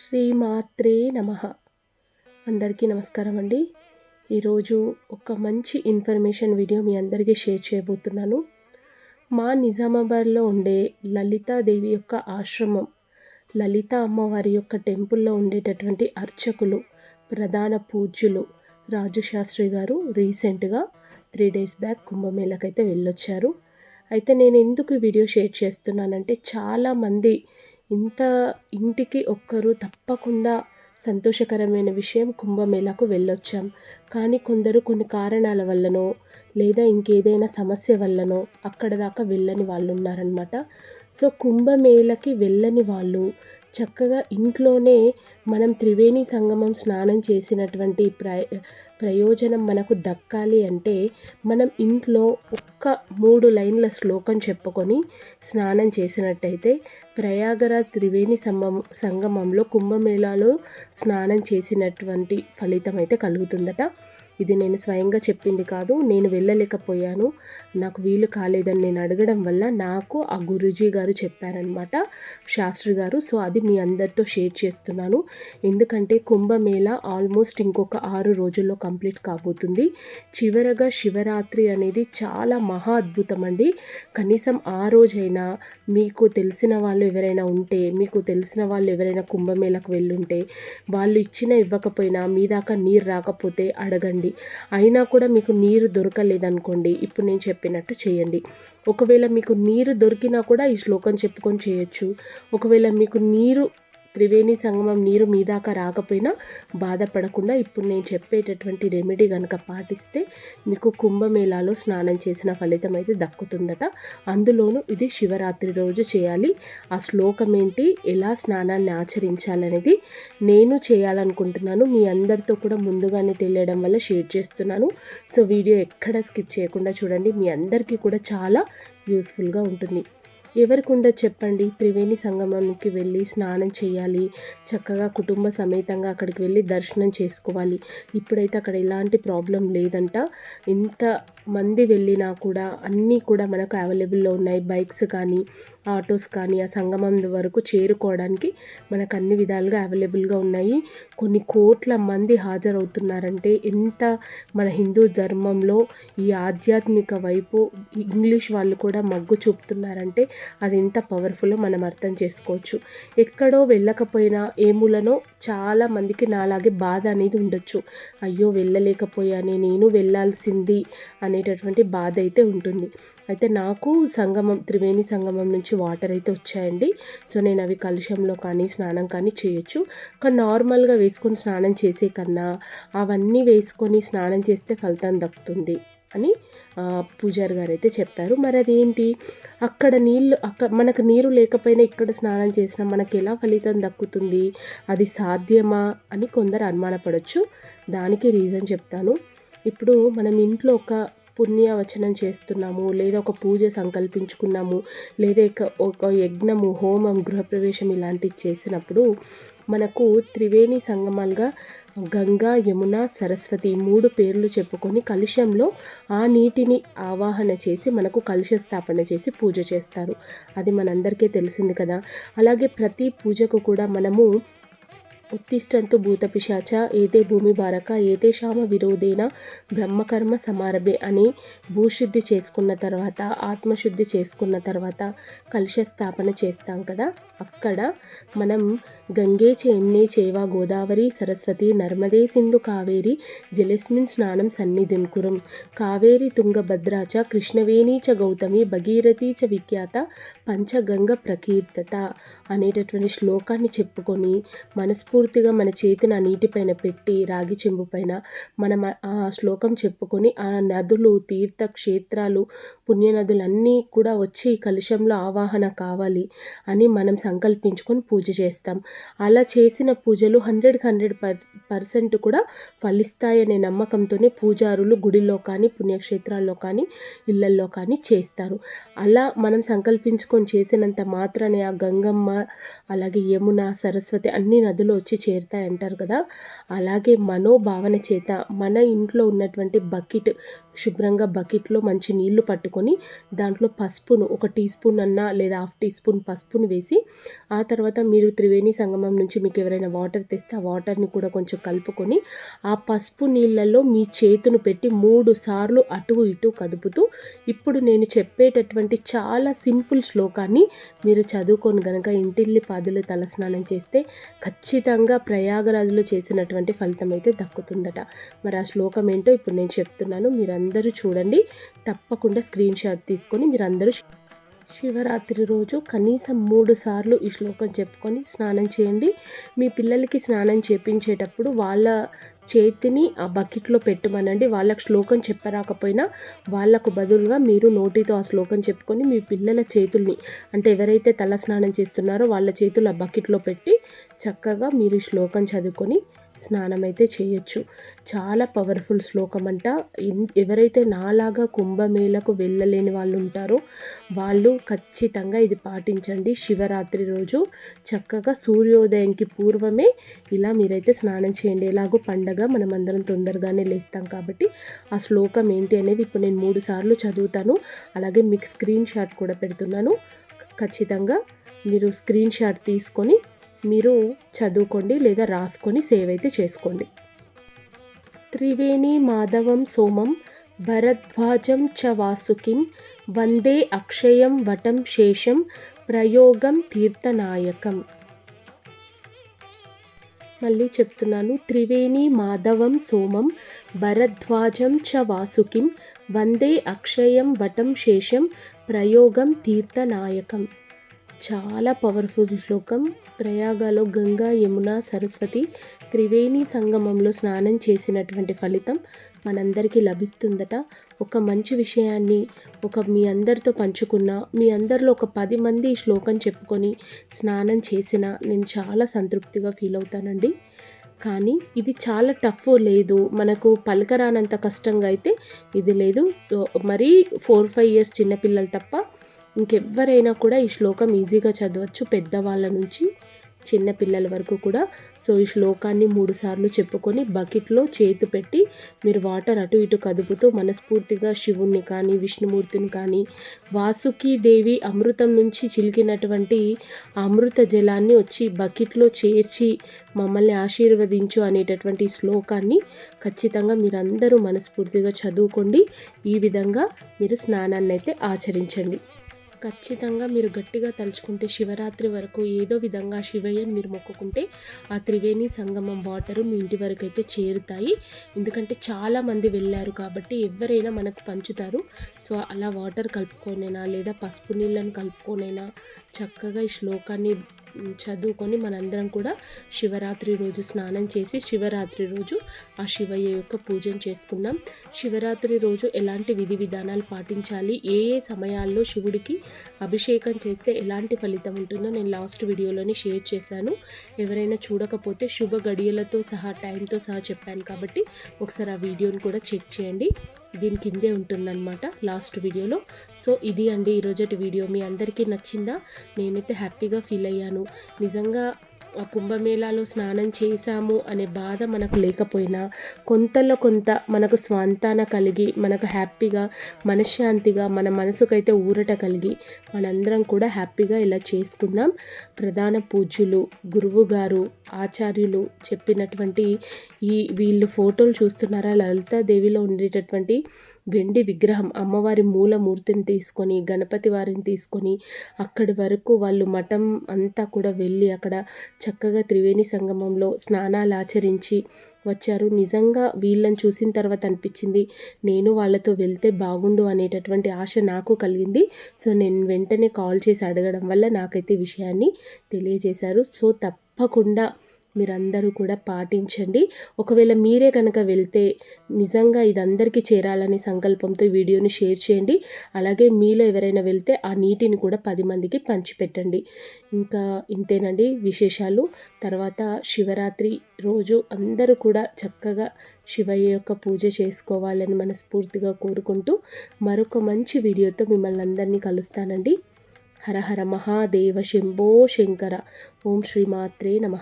శ్రీమాత్రే నమ. అందరికీ నమస్కారం అండి. ఈరోజు ఒక మంచి ఇన్ఫర్మేషన్ వీడియో మీ అందరికీ షేర్ చేయబోతున్నాను. మా నిజామాబాద్లో ఉండే లలితాదేవి యొక్క ఆశ్రమం లలిత అమ్మవారి యొక్క టెంపుల్లో ఉండేటటువంటి అర్చకులు ప్రధాన పూజ్యులు రాజుశాస్త్రి గారు రీసెంట్గా త్రీ డేస్ బ్యాక్ కుంభమేళకైతే వెళ్ళొచ్చారు. అయితే నేను ఎందుకు వీడియో షేర్ చేస్తున్నానంటే చాలామంది ఇంత ఇంటికి ఒక్కరు తప్పకుండా సంతోషకరమైన విషయం కుంభమేళాకు వెళ్ళొచ్చాం. కానీ కొందరు కొన్ని కారణాల వల్లనో లేదా ఇంకేదైనా సమస్య వల్లనో అక్కడ దాకా వెళ్ళని వాళ్ళు ఉన్నారనమాట సో కుంభమేళకి వెళ్ళని వాళ్ళు చక్కగా ఇంట్లోనే మనం త్రివేణి సంగమం స్నానం చేసినటువంటి ప్ర ప్రయోజనం మనకు దక్కాలి అంటే మనం ఇంట్లో ఒక్క మూడు లైన్ల శ్లోకం చెప్పుకొని స్నానం చేసినట్టయితే ప్రయాగరాజ్ త్రివేణి సంగమ సంగమంలో కుంభమేళాలో స్నానం చేసినటువంటి ఫలితం అయితే కలుగుతుందట. ఇది నేను స్వయంగా చెప్పింది కాదు నేను వెళ్ళలేకపోయాను. నాకు వీలు కాలేదని నేను అడగడం వల్ల నాకు ఆ గురూజీ గారు చెప్పారనమాట శాస్త్రి గారు. సో అది మీ అందరితో షేర్ చేస్తున్నాను. ఎందుకంటే కుంభమేళ ఆల్మోస్ట్ ఇంకొక ఆరు రోజుల్లో కంప్లీట్ కాబోతుంది. చివరగా శివరాత్రి అనేది చాలా మహా అద్భుతం అండి కనీసం ఆ రోజైనా మీకు తెలిసిన వాళ్ళు ఎవరైనా ఉంటే మీకు తెలిసిన వాళ్ళు ఎవరైనా కుంభమేళకు వెళ్ళుంటే వాళ్ళు ఇచ్చిన ఇవ్వకపోయినా మీ దాకా నీరు రాకపోతే అడగండి. అయినా కూడా మీకు నీరు దొరకలేదనుకోండి ఇప్పుడు నేను చెప్పినట్టు చేయండి. ఒకవేళ మీకు నీరు దొరికినా కూడా ఈ శ్లోకం చెప్పుకొని చేయొచ్చు. ఒకవేళ మీకు నీరు త్రివేణి సంగమం నీరు మీ దాకా రాకపోయినా బాధపడకుండా ఇప్పుడు నేను చెప్పేటటువంటి రెమెడీ కనుక పాటిస్తే మీకు కుంభమేళాలో స్నానం చేసిన ఫలితం అయితే దక్కుతుందట. అందులోనూ ఇది శివరాత్రి రోజు చేయాలి. ఆ శ్లోకం ఏంటి? ఎలా స్నానాన్ని ఆచరించాలనేది నేను చేయాలనుకుంటున్నాను. మీ అందరితో కూడా ముందుగానే తెలియడం వల్ల షేర్ చేస్తున్నాను. సో వీడియో ఎక్కడ స్కిప్ చేయకుండా చూడండి. మీ అందరికీ కూడా చాలా యూస్ఫుల్గా ఉంటుంది. ఎవరికుండా చెప్పండి. త్రివేణి సంగమంకి వెళ్ళి స్నానం చేయాలి. చక్కగా కుటుంబ సమేతంగా అక్కడికి వెళ్ళి దర్శనం చేసుకోవాలి. ఇప్పుడైతే అక్కడ ఎలాంటి ప్రాబ్లం లేదంట. ఎంత మంది వెళ్ళినా కూడా అన్నీ కూడా మనకు అవైలబుల్లో ఉన్నాయి. బైక్స్ కానీ ఆటోస్ కానీ ఆ సంగమం వరకు చేరుకోవడానికి మనకు అన్ని విధాలుగా అవైలబుల్గా ఉన్నాయి. కొన్ని కోట్ల మంది హాజరవుతున్నారంటే ఎంత మన హిందూ ధర్మంలో ఈ ఆధ్యాత్మిక వైపు ఇంగ్లీష్ వాళ్ళు కూడా మగ్గు చూపుతున్నారంటే అది ఎంత పవర్ఫుల్లో మనం అర్థం చేసుకోవచ్చు. ఎక్కడో వెళ్ళకపోయినా ఏములనో చాలా మందికి నాలాగే బాధ అనేది ఉండొచ్చు. అయ్యో వెళ్ళలేకపోయానే నేను వెళ్ళాల్సింది అనేటటువంటి బాధ అయితే ఉంటుంది. అయితే నాకు సంగమం త్రివేణి సంగమం నుంచి వాటర్ అయితే వచ్చాయండి. సో నేను అవి కలుషంలో కానీ స్నానం కానీ చేయొచ్చు. కానీ నార్మల్గా వేసుకొని స్నానం చేసే కన్నా అవన్నీ వేసుకొని స్నానం చేస్తే ఫలితం దక్కుతుంది. అని పూజారి గారు అయితే చెప్పారు. మరి అదేంటి అక్కడ నీళ్ళు అక్కడ మనకు నీరు లేకపోయినా ఇక్కడ స్నానం చేసినా మనకి ఎలా ఫలితం దక్కుతుంది? అది సాధ్యమా? అని కొందరు అనుమానపడవచ్చు దానికి రీజన్ చెప్తాను. ఇప్పుడు మనం ఇంట్లో ఒక పుణ్యవచనం చేస్తున్నాము లేదా ఒక పూజ సంకల్పించుకున్నాము లేదా ఒక యజ్ఞము హోమం గృహప్రవేశం ఇలాంటివి చేసినప్పుడు మనకు త్రివేణి సంగమాలుగా గంగా యమున సరస్వతి మూడు పేర్లు చెప్పుకొని కలుషంలో ఆ నీటిని ఆవాహన చేసి మనకు కలుష స్థాపన చేసి పూజ చేస్తారు. అది మనందరికీ తెలిసింది కదా. అలాగే ప్రతి పూజకు కూడా మనము ఉత్తిష్టంతు భూతపిశాచ ఏతే భూమి బారక ఏతే శామ విరోధేన బ్రహ్మకర్మ సమారభే అని భూశుద్ధి చేసుకున్న తర్వాత ఆత్మశుద్ధి చేసుకున్న తర్వాత కలుష స్థాపన చేస్తాం కదా. అక్కడ మనం గంగే చేమ్నే చేవా గోదావరి సరస్వతి నర్మదే సింధు కావేరి జలస్మిన్ స్నానం సన్నిధిన్కురం కావేరి తుంగభద్రాచ కృష్ణవేణి చ గౌతమి భగీరథి చ విఖ్యాత పంచగంగ ప్రకీర్తత అనేటటువంటి శ్లోకాన్ని చెప్పుకొని మనస్ఫూర్తిగా మన చేతిని ఆ నీటిపైన పెట్టి రాగి చెంబు పైన మనం ఆ శ్లోకం చెప్పుకొని ఆ నదులు తీర్థ క్షేత్రాలు పుణ్యనదులు అన్నీ కూడా వచ్చి కలుషంలో ఆవాహన కావాలి అని మనం సంకల్పించుకొని పూజ చేస్తాం. అలా చేసిన పూజలు హండ్రెడ్కి హండ్రెడ్ పర్ పర్సెంట్ కూడా ఫలిస్తాయనే నమ్మకంతోనే పూజారులు గుడిలో కానీ పుణ్యక్షేత్రాల్లో కానీ ఇళ్ళల్లో కానీ చేస్తారు. అలా మనం సంకల్పించుకొని చేసినంత మాత్రమే ఆ గంగమ్మ అలాగే యమున సరస్వతి అన్ని నదులు వచ్చి చేరుతాయి అంటారు కదా. అలాగే మనోభావన చేత మన ఇంట్లో ఉన్నటువంటి బకెట్ శుభ్రంగా బకెట్లో మంచి నీళ్ళు పట్టుకొని దాంట్లో పసుపును ఒక టీ స్పూన్ అన్నా లేదా హాఫ్ టీ స్పూన్ పసుపును వేసి ఆ తర్వాత మీరు త్రివేణి సంగమం నుంచి మీకు ఎవరైనా వాటర్ తెస్తే ఆ వాటర్ని కూడా కొంచెం కలుపుకొని ఆ పసుపు నీళ్ళల్లో మీ చేతును పెట్టి మూడు సార్లు అటు ఇటు కదుపుతూ ఇప్పుడు నేను చెప్పేటటువంటి చాలా సింపుల్ శ్లోకాన్ని మీరు చదువుకొని కనుక ఇంటిల్లి పాదులు తలస్నానం చేస్తే ఖచ్చితంగా ప్రయాగరాజులో చేసినటువంటి ఫలితం అయితే దక్కుతుందట. మరి ఆ శ్లోకం ఏంటో ఇప్పుడు నేను చెప్తున్నాను మీరు మీరందరూ చూడండి. తప్పకుండా స్క్రీన్ షాట్ తీసుకొని మీరందరూ శివరాత్రి రోజు కనీసం మూడు సార్లు ఈ శ్లోకం చెప్పుకొని స్నానం చేయండి. మీ పిల్లలకి స్నానం చేపించేటప్పుడు వాళ్ళ చేతిని ఆ బకెట్లో పెట్టమనండి. వాళ్ళకు శ్లోకం చెప్పరాకపోయినా వాళ్ళకు బదులుగా మీరు నోటితో ఆ శ్లోకం చెప్పుకొని మీ పిల్లల చేతుల్ని అంటే ఎవరైతే తల స్నానం చేస్తున్నారో వాళ్ళ చేతులు ఆ బకెట్లో పెట్టి చక్కగా మీరు శ్లోకం చదువుకొని స్నానం అయితే చేయొచ్చు. చాలా పవర్ఫుల్ శ్లోకం అంట. ఎవరైతే నాలాగా కుంభమేళకు వెళ్ళలేని వాళ్ళు ఉంటారో వాళ్ళు ఖచ్చితంగా ఇది పాటించండి. శివరాత్రి రోజు చక్కగా సూర్యోదయంకి పూర్వమే ఇలా మీరైతే స్నానం చేయండి. ఎలాగో పండగ మనం అందరం తొందరగానే లేస్తాం కాబట్టి ఆ శ్లోకం ఏంటి అనేది ఇప్పుడు నేను మూడు సార్లు చదువుతాను. అలాగే మీకు స్క్రీన్ షాట్ కూడా పెడుతున్నాను. ఖచ్చితంగా మీరు స్క్రీన్ షాట్ తీసుకొని మీరు చదువుకోండి లేదా రాసుకొని సేవ్ అయితే చేసుకోండి. త్రివేణి మాధవం సోమం భరద్వాజం చ వాసుకిం వందే అక్షయం వటం శేషం ప్రయోగం తీర్థనాయకం. మళ్ళీ చెప్తున్నాను త్రివేణి మాధవం సోమం భరద్వాజం చ వాసుకిం వందే అక్షయం వటం శేషం ప్రయోగం తీర్థనాయకం. చాలా పవర్ఫుల్ శ్లోకం. ప్రయాగలో గంగా యమున సరస్వతి త్రివేణి సంగమంలో స్నానం చేసినటువంటి ఫలితం మనందరికీ లభిస్తుందట. ఒక మంచి విషయాన్ని ఒక మీ అందరితో పంచుకున్న మీ అందరిలో ఒక పది మంది ఈ శ్లోకం చెప్పుకొని స్నానం చేసిన నేను చాలా సంతృప్తిగా ఫీల్ అవుతానండి. కానీ ఇది చాలా టఫ్ లేదు. మనకు పలకరానంత కష్టంగా అయితే ఇది లేదు. మరీ ఫోర్ ఫైవ్ ఇయర్స్ చిన్నపిల్లలు తప్ప ఇంకెవ్వరైనా కూడా ఈ శ్లోకం ఈజీగా చదవచ్చు పెద్దవాళ్ళ నుంచి చిన్న పిల్లల వరకు కూడా. సో ఈ శ్లోకాన్ని మూడు సార్లు చెప్పుకొని బకెట్లో చేతి పెట్టి మీరు వాటర్ అటు ఇటు కదుపుతూ మనస్ఫూర్తిగా శివుణ్ణి కానీ విష్ణుమూర్తిని కానీ వాసుకి దేవి అమృతం నుంచి చిలికినటువంటి అమృత జలాన్ని వచ్చి బకెట్లో చేర్చి మమ్మల్ని ఆశీర్వదించు అనేటటువంటి శ్లోకాన్ని ఖచ్చితంగా మీరందరూ మనస్ఫూర్తిగా చదువుకోండి. ఈ విధంగా మీరు స్నానాన్ని అయితే ఆచరించండి. ఖచ్చితంగా మీరు గట్టిగా తలుచుకుంటే శివరాత్రి వరకు ఏదో విధంగా శివయ్యని మీరు మొక్కుకుంటే ఆ త్రివేణి సంగమం వాటరు మీ ఇంటి వరకు అయితే చేరుతాయి. ఎందుకంటే చాలామంది వెళ్ళారు కాబట్టి ఎవరైనా మనకు పంచుతారు. సో అలా వాటర్ కలుపుకొనైనా లేదా పసుపు నీళ్ళని కలుపుకొనైనా? చక్కగా ఈ శ్లోకాన్ని చదువుకొని మనందరం కూడా శివరాత్రి రోజు స్నానం చేసి శివరాత్రి రోజు ఆ శివయ్య యొక్క పూజను చేసుకుందాం. శివరాత్రి రోజు ఎలాంటి విధి విధానాలు పాటించాలి? ఏ ఏ సమయాల్లో శివుడికి అభిషేకం చేస్తే ఎలాంటి ఫలితం ఉంటుందో నేను లాస్ట్ వీడియోలోని షేర్ చేశాను. ఎవరైనా చూడకపోతే శుభ గడియలతో సహా టైంతో సహా చెప్పాను కాబట్టి ఒకసారి ఆ వీడియోని కూడా చెక్ చేయండి. దీని కిందే ఉంటుందన్నమాట లాస్ట్ వీడియోలో. సో ఇది అండి ఈరోజటి వీడియో. మీ అందరికీ నచ్చిందా? నేనైతే హ్యాపీగా ఫీల్ అయ్యాను. నిజంగా ఆ కుంభమేళాలో స్నానం చేశాము అనే బాధ మనకు లేకపోయినా కొంతలో కొంత మనకు స్వంతాన కలిగి మనకు హ్యాపీగా మనశ్శాంతిగా మన మనసుకైతే ఊరట కలిగి మనందరం కూడా హ్యాపీగా ఇలా చేసుకుందాం. ప్రధాన పూజ్యులు గురువు గారు ఆచార్యులు చెప్పినటువంటి ఈ వీళ్ళు ఫోటోలు చూస్తున్నారా? లలితాదేవిలో ఉండేటటువంటి వెండి విగ్రహం అమ్మవారి మూలమూర్తిని తీసుకొని గణపతి వారిని తీసుకొని అక్కడి వరకు వాళ్ళు మఠం అంతా కూడా వెళ్ళి అక్కడ చక్కగా త్రివేణి సంగమంలో స్నానాలు ఆచరించి వచ్చారు. నిజంగా వీళ్ళని చూసిన తర్వాత అనిపించింది నేను వాళ్ళతో వెళ్తే బాగుండు అనేటటువంటి ఆశ నాకు కలిగింది. సో నేను వెంటనే కాల్ చేసి అడగడం వల్ల నాకైతే విషయాన్ని తెలియజేశారు. సో తప్పకుండా మీరందరూ కూడా పాటించండి. ఒకవేళ మీరే కనుక వెళ్తే నిజంగా ఇది అందరికీ చేరాలని సంకల్పంతో వీడియోని షేర్ చేయండి. అలాగే మీలో ఎవరైనా వెళ్తే ఆ నీటిని కూడా పది మందికి పంచిపెట్టండి. ఇంకా ఇంతేనండి విశేషాలు. తర్వాత శివరాత్రి రోజు అందరూ కూడా చక్కగా శివయ్య యొక్క పూజ చేసుకోవాలని మనస్ఫూర్తిగా కోరుకుంటూ మరొక మంచి వీడియోతో మిమ్మల్ని అందరినీ కలుస్తానండి. హర హర మహాదేవ శంభో శంకర. ఓం శ్రీమాత్రే నమ.